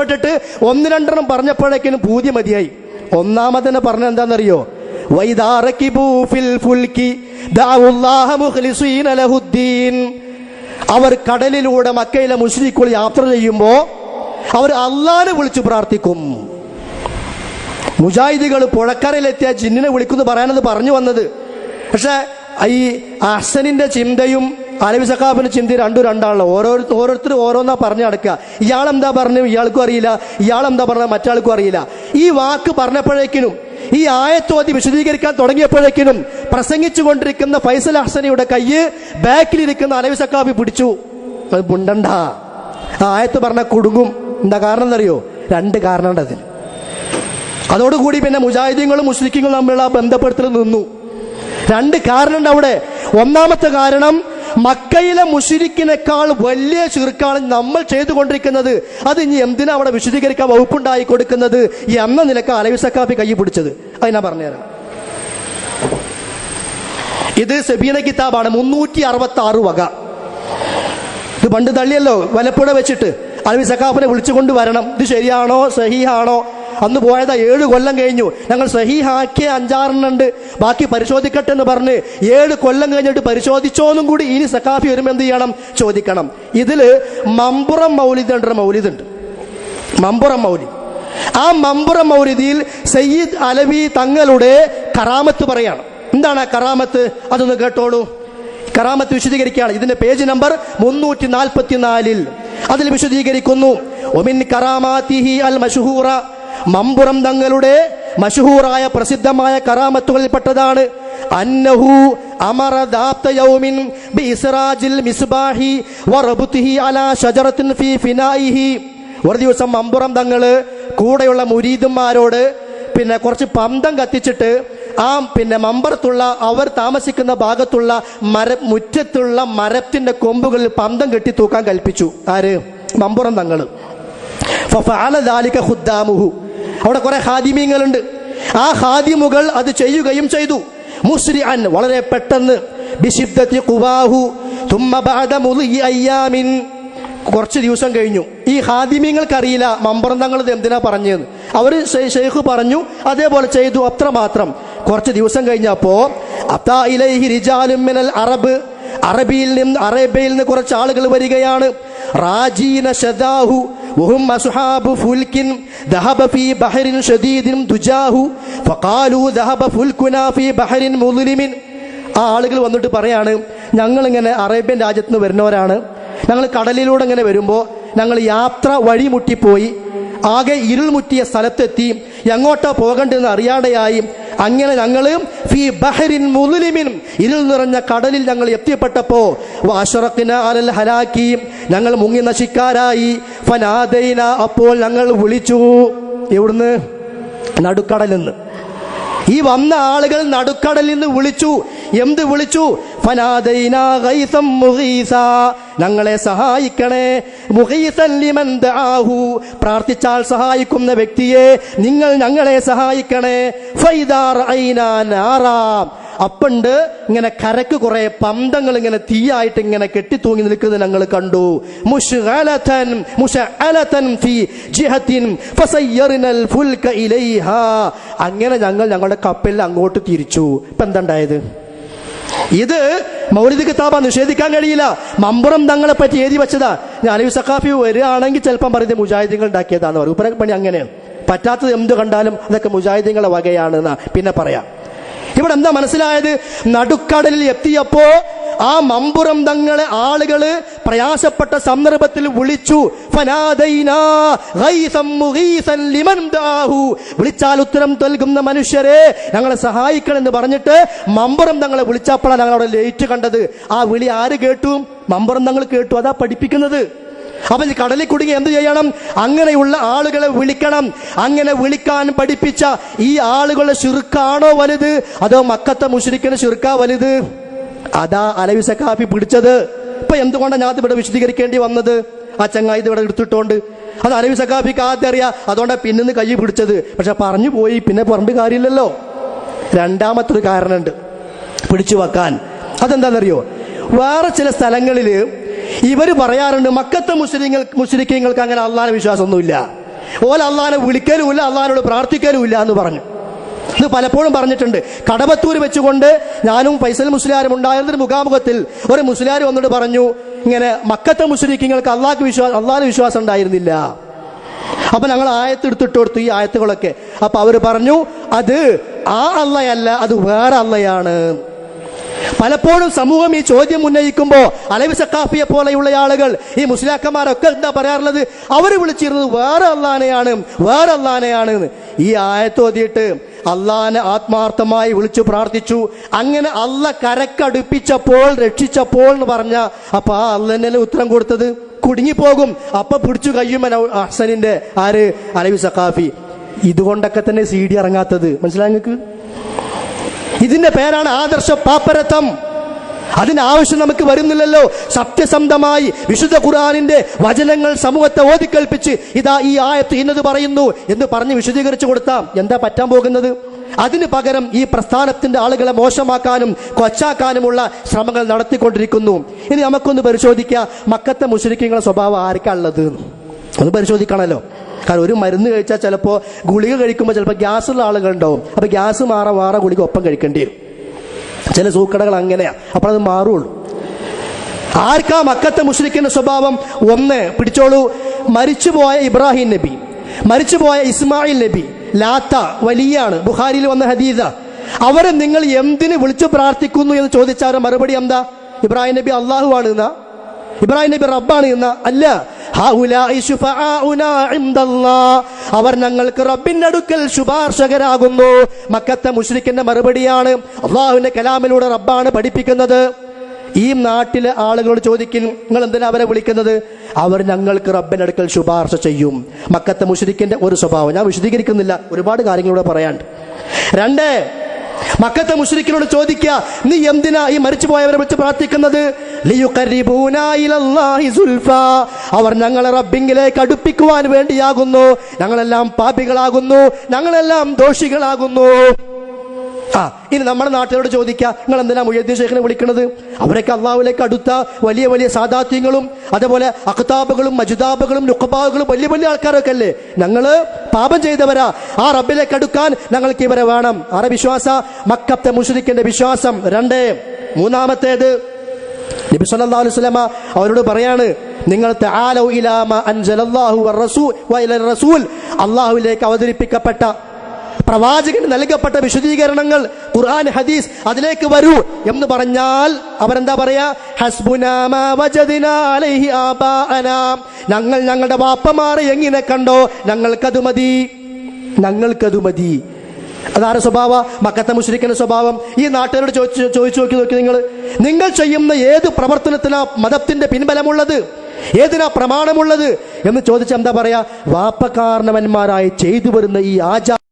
ഇഷ്ടപ്പെട്ടിട്ട് ഒന്ന് രണ്ടെണ്ണം പറഞ്ഞപ്പോഴേക്കും പൂതി മതിയായി. ഒന്നാമതിനെ പറഞ്ഞ എന്താണെന്നറിയോ? അവർ കടലിലൂടെ മക്കയിലെ മുസ്ലിക്കുൾ യാത്ര ചെയ്യുമ്പോ അവർ അള്ളാനെ വിളിച്ചു പ്രാർത്ഥിക്കും. മുജാഹിദികൾ പുഴക്കരയിലെത്തിയ ജിന്നിനെ വിളിക്കുന്നു പറയാനത് പറഞ്ഞു വന്നത്. പക്ഷെ ഈ അഹ്സനിന്റെ ചിന്തയും അലവി സഖാബിന്റെ ചിന്തി രണ്ടും രണ്ടാണല്ലോ. ഓരോ ഓരോരുത്തർ ഓരോന്നാ പറഞ്ഞു നടക്കുക. ഇയാളെന്താ പറഞ്ഞു ഇയാൾക്കും അറിയില്ല. ഇയാളെന്താ പറഞ്ഞ മറ്റാൾക്കും അറിയില്ല. ഈ വാക്ക് പറഞ്ഞപ്പോഴേക്കിനും ഈ ആയത്തോതി വിശദീകരിക്കാൻ തുടങ്ങിയപ്പോഴേക്കിനും പ്രസംഗിച്ചു കൊണ്ടിരിക്കുന്ന ഫൈസൽ ഹസനയുടെ കയ്യ് ബാക്കിലിരിക്കുന്ന അലവി സക്കാബി പിടിച്ചു. അത് മുണ്ടണ്ട. ആയത്ത് പറഞ്ഞ കുടുങ്ങും. എന്താ കാരണം എന്നറിയോ? രണ്ട് കാരണമുണ്ട് അതിന് അതോടുകൂടി പിന്നെ മുജാഹിദീങ്ങളും മുസ്ലിങ്ങളും തമ്മിലുള്ള ബന്ധപ്പെടുത്തൽ നിന്നു. രണ്ട് കാരണമുണ്ട് അവിടെ. ഒന്നാമത്തെ കാരണം മക്കയിലെ മുഷിരിക്കിനേക്കാൾ വലിയ ചുരുക്കാണ് നമ്മൾ ചെയ്തുകൊണ്ടിരിക്കുന്നത്. അത് ഇനി എന്തിനാ അവിടെ വിശദീകരിക്കാൻ വകുപ്പുണ്ടായി കൊടുക്കുന്നത്? എന്ന നിലയ്ക്ക് അലവി സക്കാഫി കൈ പിടിച്ചത്. അത് ഞാൻ പറഞ്ഞുതരാം. ഇത് സെബീന കിതാബാണ്. മുന്നൂറ്റി അറുപത്തി ആറ് വക. ഇത് പണ്ട് തള്ളിയല്ലോ. വലപ്പുഴ വെച്ചിട്ട്. അലവി സക്കാഫിനെ വിളിച്ചുകൊണ്ട് വരണം ഇത് ശരിയാണോ? സഹിയാണോ അന്ന് പോയതാ ഏഴ് കൊല്ലം കഴിഞ്ഞു. ഞങ്ങൾ സഹിഹാക്കിയ അഞ്ചാറെണ്ണുണ്ട്. ബാക്കി പരിശോധിക്കട്ടെ എന്ന് പറഞ്ഞ് ഏഴ് കൊല്ലം കഴിഞ്ഞിട്ട് പരിശോധിച്ചോന്നും കൂടി ഇനി സക്കാഫി വരുമ്പോൾ എന്ത് ചെയ്യണം? ചോദിക്കണം. ഇതിൽ മമ്പുറം മൗലിദ് ഉണ്ട് മൗലിദ് ഉണ്ട് മമ്പുറം മൗലി ആ മമ്പുറം മൗലിദിയിൽ സയ്യിദ് അലവി തങ്ങളുടെ കറാമത്ത് പറയാണ്. എന്താണ് ആ കറാമത്ത്? അതൊന്ന് കേട്ടോളൂ. കറാമത്ത് വിശദീകരിക്കുകയാണ്. ഇതിന്റെ പേജ് നമ്പർ മുന്നൂറ്റി നാൽപ്പത്തിനാലിൽ അതിൽ വിശദീകരിക്കുന്നു. ഒമിൻ കറാമാത്തിഹി അൽ മഷഹൂറ മമ്പുറം തങ്ങളുടെ മഷഹൂറായ പ്രസിദ്ധമായ കറാമത്തുകളിൽപ്പെട്ടതാണ്. അന്നഹു അമറ യൗമിൻ മിസ്ബാഹി അലാ ഷജറത്തിൻ ഫി ഒരു ദിവസം മമ്പുറം തങ്ങൾ കൂടെയുള്ള മുരീദന്മാരോട് പിന്നെ കുറച്ച് പന്തം കത്തിച്ചിട്ട് ആ പിന്നെ മമ്പറത്തുള്ള അവർ താമസിക്കുന്ന ഭാഗത്തുള്ള മര മുറ്റത്തുള്ള മരത്തിന്റെ കൊമ്പുകളിൽ പന്തം കെട്ടി തൂക്കാൻ കൽപ്പിച്ചു. ആര്? മമ്പുറം തങ്ങൾ. ഖുദ്ദാമുഹു അവിടെ കുറെ ഹാദിമീങ്ങളുണ്ട് ആ ഹാദിമുകൾ അത് ചെയ്യുകയും ചെയ്തു. മുസ്രിഅൻ വളരെ പെട്ടെന്ന് അയ്യാമിൻ. കുറച്ച് ദിവസം കഴിഞ്ഞു. ഈ ഹാദിമ്യങ്ങൾക്കറിയില്ല മമ്പറന്തങ്ങൾ ഇത് എന്തിനാ പറഞ്ഞതെന്ന് അവർ ഷെയ്ഖ് പറഞ്ഞു അതേപോലെ ചെയ്തു അത്ര മാത്രം കുറച്ച് ദിവസം കഴിഞ്ഞപ്പോ അത്താ ഇലൈഹി അറബ്. അറബിയിൽ നിന്ന് അറേബ്യയിൽ നിന്ന് കുറച്ച് ആളുകൾ വരികയാണ്. റാജീന ഷദാഹു وهم أصحاب فلك ذهب في بحر شديد دجاه فقالوا ذهب فلكنا في بحر مظلم ആ ആളുകൾ വന്നിട്ട് പറയാണ് ഞങ്ങൾ ഇങ്ങനെ അറേബ്യൻ രാജ്യത്ത് നിന്ന് വരുന്നവരാണ് ഞങ്ങൾ കടലിലൂടെ ഇങ്ങനെ വരുമ്പോൾ ഞങ്ങൾ യാത്ര വഴിമുട്ടിപ്പോയി ആകെ ഇരുൾമുറ്റിയ സ്ഥലത്തെത്തി എങ്ങോട്ടാ പോകണ്ടെന്ന് അറിയാതെയായി അങ്ങനെ ഞങ്ങൾ ഫി ബഹരിൻ മുലുലിമിൻ ഇരുൾ നിറഞ്ഞ കടലിൽ ഞങ്ങൾ എത്തിപ്പെട്ടപ്പോ വാഷറക്കിന അലൽ ഹലാക്കി ഞങ്ങൾ മുങ്ങി നശിക്കാരായി. ഫനാദൈന അപ്പോൾ ഞങ്ങൾ വിളിച്ചു. എവിടുന്ന്? നടുക്കടലിൽ നിന്ന്. ഈ വന്ന ആളുകൾ നടുക്കടലിൽ നിന്ന് വിളിച്ചു. എന്ത് വിളിച്ചു? ഞങ്ങളെ സഹായിക്കണേ. ആഹു പ്രാർത്ഥിച്ചാൽ സഹായിക്കുന്ന വ്യക്തിയെ നിങ്ങൾ ഞങ്ങളെ സഹായിക്കണേ. ഫൈദാർ അപ്പണ്ട് ഇങ്ങനെ കരക്ക് കുറെ പന്തങ്ങൾ ഇങ്ങനെ തീയായിട്ട് ഇങ്ങനെ കെട്ടിത്തൂങ്ങി നിൽക്കുന്നത് ഞങ്ങൾ കണ്ടു. അങ്ങനെ ഞങ്ങൾ ഞങ്ങളുടെ കപ്പലിൽ അങ്ങോട്ട് തിരിച്ചു. ഇപ്പൊ എന്താ ഉണ്ടായത്? ഇത് മൗലിദ് കിതാബ നിഷേധിക്കാൻ കഴിയില്ല. മമ്പുറം തങ്ങളെ പറ്റി എഴുതി വെച്ചതാ. ഞാൻ അലി സഖാഫി വരികയാണെങ്കിൽ ചിലപ്പം പറയുന്നത് മുജാഹിദീങ്ങൾ ഉണ്ടാക്കിയതാന്ന് പറയും. പണി അങ്ങനെയാണ് പറ്റാത്തത് എന്ത് കണ്ടാലും അതൊക്കെ മുജാഹിദീങ്ങളെ വകയാണെന്നാ പിന്നെ പറയാം. ഇവിടെ എന്താ മനസ്സിലായത്? നടുക്കടലിൽ എത്തിയപ്പോ ആ മമ്പുറം തങ്ങളെ ആളുകൾ പ്രയാസപ്പെട്ട സന്ദർഭത്തിൽ വിളിച്ചു. വിളിച്ചാൽ ഉത്തരം നൽകുന്ന മനുഷ്യരെ ഞങ്ങളെ സഹായിക്കണം എന്ന് പറഞ്ഞിട്ട് മമ്പുറം തങ്ങളെ വിളിച്ചപ്പോഴാണ് ഞങ്ങളവിടെ ലേറ്റ് കണ്ടത്. ആ വിളി ആര് കേട്ടു? മമ്പുറം തങ്ങൾ കേട്ടു. അതാ പഠിപ്പിക്കുന്നത്. ഈ കടലിൽ കുടുങ്ങി എന്ത് ചെയ്യണം? അങ്ങനെയുള്ള ആളുകളെ വിളിക്കണം. അങ്ങനെ വിളിക്കാൻ പഠിപ്പിച്ച ഈ ആളുകളുടെ ചുരുക്കാണോ വലുത്? അതോ മക്കത്തെ മുഷരിക്കിന് ചുരുക്കാ വലുത്? അതാ അലവിസ കാപ്പി പിടിച്ചത്. ഇപ്പൊ എന്തുകൊണ്ടാണ് ഞാൻ ഇവിടെ വിശദീകരിക്കേണ്ടി വന്നത്? ആ ചങ്ങായി ഇവിടെ എടുത്തിട്ടുണ്ട്. അത് അലവി സഖാഫിക്ക് ആദ്യം അറിയാം. അതുകൊണ്ടാണ് പിന്നിന്ന് കൈ പിടിച്ചത്. പക്ഷെ പറഞ്ഞു പോയി. പിന്നെ പറഞ്ഞിട്ട് കാര്യമില്ലല്ലോ. രണ്ടാമത്തൊരു കാരണമുണ്ട്. പിടിച്ചു വെക്കാൻ. അതെന്താണെന്നറിയോ? വേറെ ചില സ്ഥലങ്ങളിൽ ഇവർ പറയാറുണ്ട് മക്കത്തെ മുസ്ലിങ്ങൾ മുസ്ലിക്കങ്ങൾക്ക് അങ്ങനെ അള്ളാഹ് വിശ്വാസമൊന്നുമില്ല. ഓല അള്ളഹാനെ വിളിക്കലുമില്ല അള്ളഹാനോട് പ്രാർത്ഥിക്കലുമില്ല എന്ന് പറഞ്ഞു. ഇത് പലപ്പോഴും പറഞ്ഞിട്ടുണ്ട്. കടവത്തൂർ വെച്ചുകൊണ്ട് ഞാനും ഫൈസൽ മുസ്ലിയാരും ഉണ്ടായിരുന്നൊരു മുഖാമുഖത്തിൽ ഒരു മുസ്ലിയാർ വന്നിട്ട് പറഞ്ഞു ഇങ്ങനെ മക്കത്തെ മുസ്ലിങ്ങൾക്ക് അള്ളാഹ് വിശ്വാസം അള്ളാഹിന് വിശ്വാസം ഉണ്ടായിരുന്നില്ല. അപ്പൊ ഞങ്ങൾ ആയത്ത് എടുത്തിട്ട് കൊടുത്തു ഈ ആയത്തുകളൊക്കെ. അപ്പൊ അവർ പറഞ്ഞു അത് ആ അള്ളയല്ല അത് വേറെ അള്ളയാണ്. പലപ്പോഴും സമൂഹം ഈ ചോദ്യം ഉന്നയിക്കുമ്പോൾ അലവി സക്കാഫിയെ പോലെയുള്ള ആളുകൾ ഈ മുസ്ലിയാക്കന്മാരൊക്കെ എന്താ പറയാറുള്ളത്? അവർ വിളിച്ചിരുന്നത് വേറെ അള്ളാനെയാണ് വേറെ അള്ളാനെയാണ് ഈ ആയത്തോതിയിട്ട് അള്ളാനെ ആത്മാർത്ഥമായി വിളിച്ചു പ്രാർത്ഥിച്ചു. അങ്ങനെ അല്ല കരക്കടുപ്പിച്ചപ്പോൾ രക്ഷിച്ചപ്പോൾ എന്ന് പറഞ്ഞ അപ്പൊ ആ അള്ളനല്ലേ ഉത്തരം കൊടുത്തത്? കുടുങ്ങിപ്പോകും. അപ്പൊ പിടിച്ചു കഴിയുമൻ അഹ്സനിന്റെ ആര്? അലവി സഖാഫി. ഇതുകൊണ്ടൊക്കെ തന്നെ സി ഡി ഇറങ്ങാത്തത്. മനസ്സിലായി നിങ്ങൾക്ക്? ഇതിന്റെ പേരാണ് ആദർശ പാപ്പരത്വം അതിന് ആവശ്യം നമുക്ക് വരുന്നില്ലല്ലോ. സത്യസന്ധമായി വിശുദ്ധ ഖുർആാനിന്റെ വചനങ്ങൾ സമൂഹത്തെ ഓതിക്കൽപ്പിച്ച് ഇതാ ഈ ആയത്ത് ഇന്നത് പറയുന്നു എന്ന് പറഞ്ഞ് വിശദീകരിച്ചു കൊടുത്താം എന്താ പറ്റാൻ പോകുന്നത്? അതിന് പകരം ഈ പ്രസ്ഥാനത്തിന്റെ ആളുകളെ മോശമാക്കാനും കൊച്ചാക്കാനുമുള്ള ശ്രമങ്ങൾ നടത്തിക്കൊണ്ടിരിക്കുന്നു. ഇനി നമുക്കൊന്ന് പരിശോധിക്കാം മക്കത്തെ മുസ്ലിക്കുകളുടെ സ്വഭാവം ആർക്കാ ഉള്ളത്? ഒന്ന് പരിശോധിക്കണമല്ലോ കാരണം ഒരു മരുന്ന് കഴിച്ചാൽ ചിലപ്പോൾ ഗുളിക കഴിക്കുമ്പോൾ ചിലപ്പോൾ ഗ്യാസുള്ള ആളുകളുണ്ടാവും. അപ്പോൾ ഗ്യാസ് മാറാൻ മാറാ ഗുളിക ഒപ്പം കഴിക്കേണ്ടി വരും. ചില സൂക്കടകൾ അങ്ങനെയാ. അപ്പോൾ അത് മാറുള്ളൂ. ആർക്കാ മക്കത്തെ മുസ്ലിക്കിന്റെ സ്വഭാവം? ഒന്ന് പിടിച്ചോളൂ. മരിച്ചുപോയ ഇബ്രാഹിം നബി. മരിച്ചുപോയ ഇസ്മായിൽ നബി. ലാത്ത വലിയാണ്. ബുഹാരിയിൽ വന്ന ഹദീദ. അവരെ നിങ്ങൾ എന്തിന് വിളിച്ചു പ്രാർത്ഥിക്കുന്നു എന്ന് ചോദിച്ചാൽ മറുപടി എന്താ? ഇബ്രാഹിം നബി അള്ളാഹു ആണ് ഇബ്രാഹിം നബി റബ്ബാണ് എന്ന? അല്ല. അവർ ഞങ്ങൾക്ക് റബ്ബിന്റെ അടുക്കൽ ശുപാർശകരാകുന്നു. മക്കത്തെ മുഷ്രിക്കിന്റെ മറുപടിയാണ് അള്ളാഹുവിന്റെ കലാമിലൂടെ റബ്ബാണ് പഠിപ്പിക്കുന്നത്. ഈ നാട്ടിലെ ആളുകളോട് ചോദിക്കും നിങ്ങൾ എന്തിനാ അവരെ വിളിക്കുന്നത്? അവർ ഞങ്ങൾക്ക് റബ്ബിന്റെ അടുക്കൽ ശുപാർശ ചെയ്യും. മക്കത്തെ മുഷ്രിക്കിന്റെ ഒരു സ്വഭാവം. ഞാൻ വിശദീകരിക്കുന്നില്ല. ഒരുപാട് കാര്യങ്ങളിവിടെ പറയാണ്ട് രണ്ട് മക്കത്തെ മുഷ്രിക്കിനോട് ചോദിക്കുക നീ എന്തിനാ ഈ മരിച്ചുപോയവരെ വെച്ച് പ്രാർത്ഥിക്കുന്നത്. അവർ ഞങ്ങളെ റബ്ബിങ്കിലേക്ക് അടുപ്പിക്കുവാൻ വേണ്ടിയാകുന്നു. ഞങ്ങളെല്ലാം പാപികളാകുന്നു. ഞങ്ങളെല്ലാം ദോഷികളാകുന്നു. ആ ഇനി നമ്മുടെ നാട്ടിലോട് ചോദിക്കുക നിങ്ങൾ എന്തിനാ മുഹ്യദ്ദീൻ ഷെയ്ഖിനെ വിളിക്കുന്നത് അവരൊക്കെ അള്ളാഹുലേക്ക് അടുത്ത വലിയ വലിയ സാദാത്യങ്ങളും അതേപോലെ അഖ്താബുകളും മജുദാബുകളും നുഖബാബുകളും വലിയ വലിയ ആൾക്കാരൊക്കെ അല്ലേ? ഞങ്ങൾ പാപം ചെയ്തവരാ. ആ റബ്ബിലേക്ക് അടുക്കാൻ ഞങ്ങൾക്ക് ഇവരെ വേണം. ആരെ വിശ്വാസ? മക്കത്തെ മുഷരിക്കിന്റെ വിശ്വാസം. രണ്ട്. മൂന്നാമത്തേത് നബി സല്ലല്ലാഹു അലൈഹി വസല്ലമ അവരോട് പറയാണ് നിങ്ങൾ തആലൗ ഇലാ മാ അൻസലല്ലാഹു വറസൂൽ ഇലർ റസൂൽ. അല്ലാഹുവിലേക്ക് അവതരിപ്പിക്കപ്പെട്ട പ്രവാചകന് നൽകപ്പെട്ട വിശദീകരണങ്ങൾ ഖുർആൻ ഹദീസ് അതിലേക്ക് വരൂ എന്ന് പറഞ്ഞാൽ അവരെന്താ പറയാ? ഞങ്ങൾ ഞങ്ങളുടെ വാപ്പമാരെ എങ്ങനെ കണ്ടോ ഞങ്ങൾക്കത് മതി. ഞങ്ങൾക്കത് മതി. അതാരുടെ സ്വഭാവ? മക്കത്തെ മുസ്ലിക്കുന്ന സ്വഭാവം. ഈ നാട്ടുകാരോട് ചോദിച്ചു ചോദിച്ചു നോക്കി നോക്കി നിങ്ങൾ നിങ്ങൾ ചെയ്യുന്ന ഏത് പ്രവർത്തനത്തിനാ മതത്തിന്റെ പിൻബലമുള്ളത്? ഏതിനാ പ്രമാണമുള്ളത്? എന്ന് ചോദിച്ചാൽ എന്താ പറയാ? വാപ്പകാരണവന്മാരായി ചെയ്തു വരുന്ന ഈ ആചാര